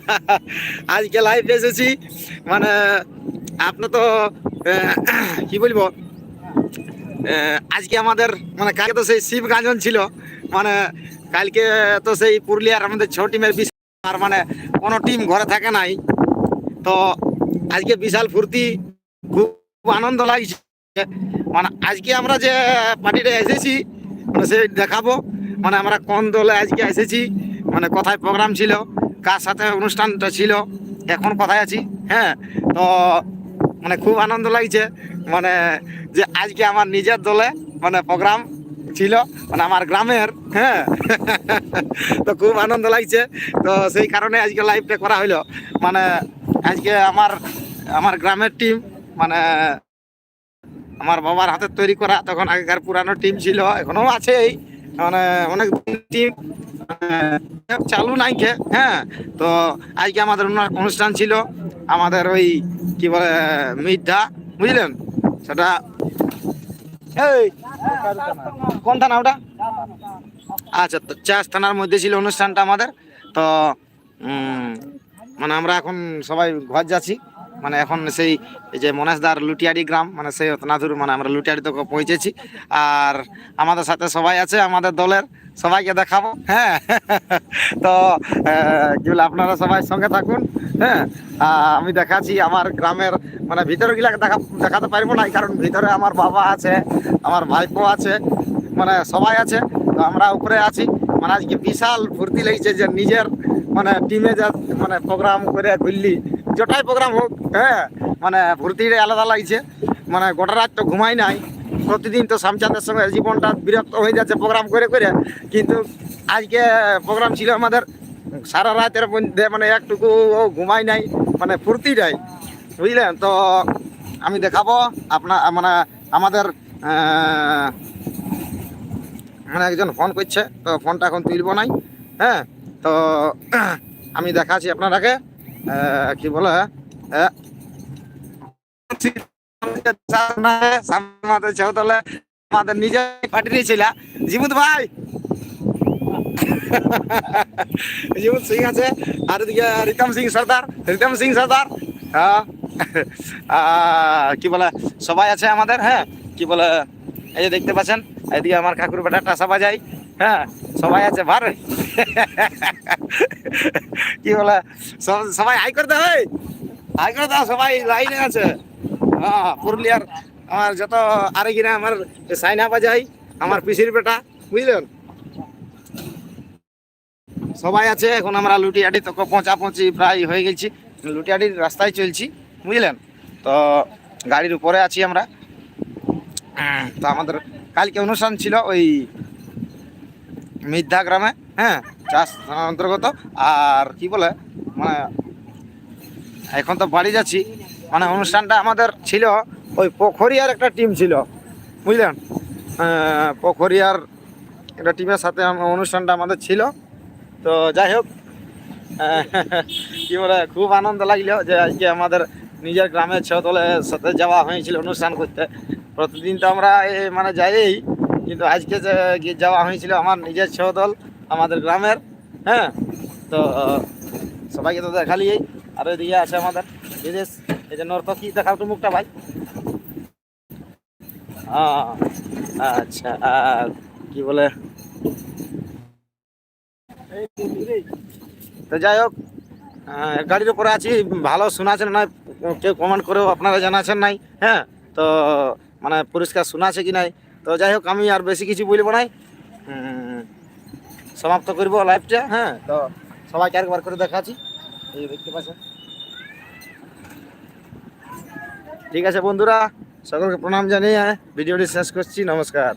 আজকে লাইভ এসেছি। মানে আপনি তো কি বলব? আজকে আমাদের মানে কালকে তো সেই শিব গাজন ছিল। মানে কালকে তো সেই পুরুলিয়ার আমাদের ছ টিমের আর মানে কোনো টিম ঘরে থাকে নাই। তো আজকে বিশাল ফুর্তি, খুব আনন্দ লাগছে। মানে আজকে আমরা যে পার্টিটা এসেছি মানে সে দেখাবো। মানে আমরা কোন দলে আজকে এসেছি মানে কোথায় প্রোগ্রাম ছিল। কার সাথে অনুষ্ঠানটা ছিল, এখন কোথায় আছি হ্যাঁ? তো মানে খুব আনন্দ লাগছে মানে যে আজকে আমার নিজের দলে মানে প্রোগ্রাম ছিল মানে আমার গ্রামের হ্যাঁ? তো খুব আনন্দ লাগছে, তো সেই কারণে আজকে লাইভটা করা হইল। মানে আজকে আমার আমার গ্রামের টিম মানে আমার বাবার হাতে তৈরি করা, তখন আগেকার পুরানো টিম ছিল, এখনও আছেই। মানে অনেক টিম চালু নাই কে হ্যাঁ? তো আজকে আমাদের ওনার অনুষ্ঠান ছিল, আমাদের ওই কি বলে মিঠা বুঝলেন? সেটা এই, কোন থানা ওটা? আচ্ছা তো চাষ থানার মধ্যে ছিল অনুষ্ঠানটা আমাদের, তো মানে আমরা এখন সবাই ঘর যাচ্ছি। মানে এখন সেই যে মনেশদার লুটিয়ারি গ্রাম মানে সেই অতনাথুর মানে আমরা লুটিয়ারি তো পৌঁছেছি। আর আমাদের সাথে সবাই আছে, আমাদের দলের, সবাইকে দেখাবো হ্যাঁ। তো বলে, আপনারা সবাই সঙ্গে থাকুন হ্যাঁ। আমি দেখাচ্ছি আমার গ্রামের মানে ভিতরে গিলা দেখা, দেখাতে পারব না কারণ ভিতরে আমার বাবা আছে, আমার ভাইপো আছে মানে সবাই আছে। তো আমরা উপরে আছি মানে আজকে বিশাল ফুর্তি লেগেছে যে নিজের মানে টিমে যা মানে প্রোগ্রাম করে ঘুরলি যেটাই প্রোগ্রাম হোক হ্যাঁ মানে ফুর্তিটা আলাদা লাগছে। মানে গোটা রাত তো ঘুমাই নাই। প্রতিদিন তো শামচাঁদের সঙ্গে জীবনটা বিরক্ত হয়ে যাচ্ছে প্রোগ্রাম করে করে। কিন্তু আজকে প্রোগ্রাম ছিল আমাদের সারা রাতের মধ্যে মানে একটুকু ঘুমাই নাই মানে ফুর্তিটাই বুঝলেন? তো আমি দেখাবো আপনার মানে আমাদের মানে একজন ফোন করছে, তো ফোনটা এখন তুলব নাই। হ্যাঁ তো আমি দেখাচ্ছি আপনারাকে কি বলে? আমাদের নিজের পার্টি ছিল জিমুত ভাই। জিমুত সিং আছে, আর এদিকে রিতম সিং সর্দার, রিতম সিং সর্দার। হ্যাঁ। কি বলে, সবাই আছে আমাদের হ্যাঁ? কি বলে, এই যে দেখতে পাচ্ছেন, এদিকে আমার কাকুর বেটা টাসা বাজাই হ্যাঁ? সবাই আছে, ভার। কি বলে? সব- সবাই আই করতে হয় আই করে দাও, সবাই লাইনে আছে। হ্যাঁ পুরুলিয়ার আমার যত আরে কিনা, আমার সাইনা বাজাই, আমার পিসির বেটা, বুঝলেন? সবাই আছে, এখন আমরা লুটিয়াটি তো পৌঁছা পৌঁছি প্রায় হয়ে গেছি। লুটিয়াটির রাস্তায় চলছি, বুঝলেন? তো গাড়ির উপরে আছি আমরা। তো আমাদের কালকে অনুষ্ঠান ছিল ওই মিথ্যা গ্রামে। হ্যাঁ চাষ অন্তর্গত। আর কি বলে মানে এখন তো বাড়ি যাচ্ছি। মানে অনুষ্ঠানটা আমাদের ছিল, ওই পোখরিয়ার একটা টিম ছিল, বুঝলেন? পোখরিয়ার একটা টিমের সাথে অনুষ্ঠানটা আমাদের ছিল। তো যাই হোক কি বলে, খুব আনন্দ লাগল যে আজকে আমাদের নিজের গ্রামের ছেলেদলের সাথে যাওয়া হয়েছিল অনুষ্ঠান করতে। প্রতিদিন তো আমরা মানে যাইই, কিন্তু আজকে যে যাওয়া হয়েছিল আমার নিজের ছেলেদল আমাদের গ্রামের হ্যাঁ? তো সবাইকে তো দেখালি আর এদিকে আছে আমাদের বিদেশ। এই যে নর্তকী দেখাও তো মুখটা ভাই? আচ্ছা আর কি বলে? তো যাই হোক গাড়ির উপরে আছি। ভালো শোনাছেন না কেউ কমেন্ট করেও আপনারা জানাচ্ছেন নাই হ্যাঁ? তো মানে পরিষ্কার শোনাছে কি নাই? তো যাই হোক, আমি আর বেশি কিছু বলব নাই। সমাপ্ত করব লাইভটা হ্যাঁ তো সবাইকে আরেকবার করে দেখাচ্ছি। এই দেখতে পাচ্ছেন। ঠিক আছে বন্ধুরা, সকলকে প্রণাম জানিয়ে ভিডিওটি শেষ করছি। নমস্কার।